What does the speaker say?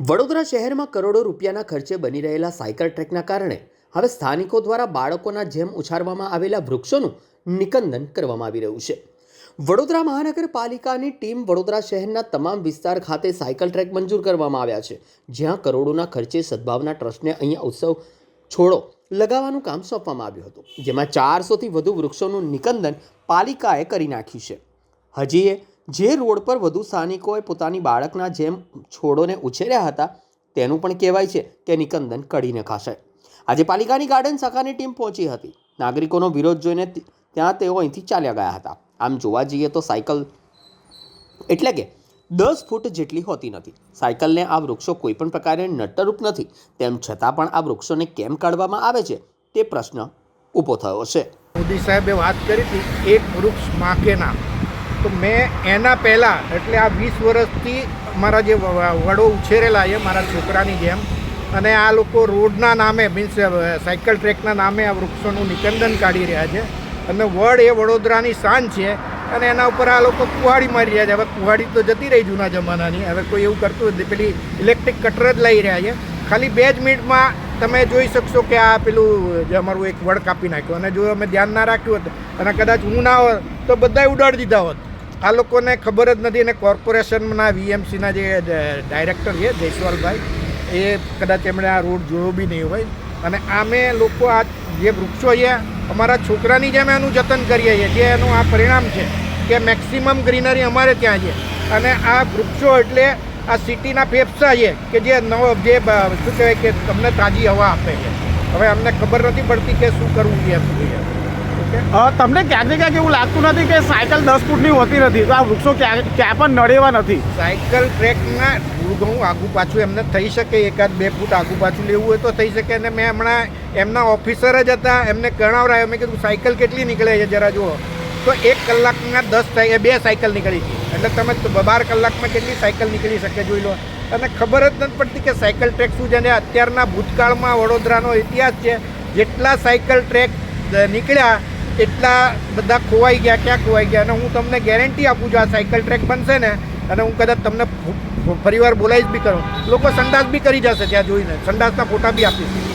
વડોદરા શહેરમાં કરોડો રૂપિયાના ખર્ચે બની રહેલા સાયકલ ટ્રેકના કારણે હવે સ્થાનિકો દ્વારા બાળકોના જેમ ઉછારવામાં આવેલા વૃક્ષોનું નિકંદન કરવામાં આવી રહ્યું છે. વડોદરા મહાનગરપાલિકાની ટીમ વડોદરા શહેરના તમામ વિસ્તાર ખાતે સાયકલ ટ્રેક મંજૂર કરવામાં આવ્યા છે. જ્યાં કરોડોના ખર્ચે સદભાવના ટ્રસ્ટને અહીંયા ઉત્સવ છોડો લગાવવાનું કામ સોંપવામાં આવ્યું હતું. જેમાં ચારસોથી વધુ વૃક્ષોનું નિકંદન પાલિકાએ કરી નાખ્યું છે. હજી એ જે રોડ પર વધુ સ્થાનિકોએ પોતાની બાળકના જેમ છોડોને ઉછેર્યા હતા, તેનું પણ કહેવાય છે કે નિકંદન કઢીને ખાશે. આજે પાલિકાની ગાર્ડન શાખાની ટીમ પહોંચી હતી. નાગરિકોનો વિરોધ જોઈને ત્યાં તેઓ અહીંથી ચાલ્યા ગયા હતા. આમ જોવા જઈએ તો સાયકલ એટલે કે દસ ફૂટ જેટલી હોતી નથી. સાયકલને આ વૃક્ષો કોઈ પણ પ્રકારે નટ્ટરૂપ નથી. તેમ છતાં પણ આ વૃક્ષોને કેમ કાઢવામાં આવે છે, તે પ્રશ્ન ઊભો થયો છે. મોદી સાહેબે વાત કરી હતી, એક વૃક્ષ માકેના તો મેં એના પહેલાં, એટલે આ વીસ વર્ષથી મારા જે વડો ઉછેરેલા છે, મારા છોકરાની જેમ, અને આ લોકો રોડના નામે, મીન્સ સાયકલ ટ્રેકના નામે આ વૃક્ષોનું નિકંદન કાઢી રહ્યા છે. અને વડ એ વડોદરાની શાન છે, અને એના ઉપર આ લોકો કુહાડી મારી રહ્યા છે. હવે કુહાડી તો જતી રહી જૂના જમાનાની. હવે કોઈ એવું કરતું નથી પેલી ઇલેક્ટ્રિક કટર જ લઈ રહ્યા છે. ખાલી બે જ મિનિટમાં તમે જોઈ શકશો કે આ પેલું, જે અમારું એક વડ કાપી નાખ્યું. અને જો અમે ધ્યાન ના રાખ્યું હોત, અને કદાચ હું ના હોત, તો બધાય ઉડાડી દીધા હોત. આ લોકોને ખબર જ નથી અને કોર્પોરેશનના વીએમસીના જે ડાયરેક્ટર છે, જયસ્વાલભાઈ, એ કદાચ એમણે આ રોડ જોયો બી નહીં હોય. અને આમે લોકો આ જે વૃક્ષો છે, અમારા છોકરાની જેમ એનું જતન કરીએ છીએ, જે એનું આ પરિણામ છે કે મેક્સિમમ ગ્રીનરી અમારે ત્યાં છે. અને આ વૃક્ષો એટલે આ સિટીના ફેફસા છે કે જે નવો જે શું કહેવાય કે તમને તાજી હવા આપે છે. હવે અમને ખબર નથી પડતી કે શું કરવું છે એમ. તમને ક્યાંક ક્યાંક એવું લાગતું નથી કે સાયકલ દસ ફૂટની હોતી નથી? તો આ વૃક્ષો ક્યાં ક્યાં પણ નડેવા નથી. સાયકલ ટ્રેકના થોડું ઘણું આગું પાછું એમને થઈ શકે, એકાદ બે ફૂટ આગું પાછું લેવું હોય તો થઈ શકે. અને મેં હમણાં એમના ઓફિસર જ હતા, એમને કણાવરાયો મેં કીધું, સાયકલ કેટલી નીકળે છે જરા જુઓ. તો એક કલાકના દસ થાય બે સાયકલ નીકળી એટલે તમે બાર કલાકમાં કેટલી સાયકલ નીકળી શકે જોઈ લો. અને ખબર જ નથી પડતી કે સાયકલ ટ્રેક શું છે. અને અત્યારના ભૂતકાળમાં વડોદરાનો ઇતિહાસ છે, જેટલા સાયકલ ટ્રેક નીકળ્યા એટલા બધા ખોવાઈ ગયા, ક્યાં ખોવાઈ ગયા? અને હું તમને ગેરંટી આપું છું, આ સાયકલ ટ્રેક બનશે ને, અને હું કદાચ તમને ફરીવાર બોલાવીશ બી કરું. લોકો સંડાસ બી કરી જશે ત્યાં જોઈને. સંડાસના ફોટા બી આપીશ.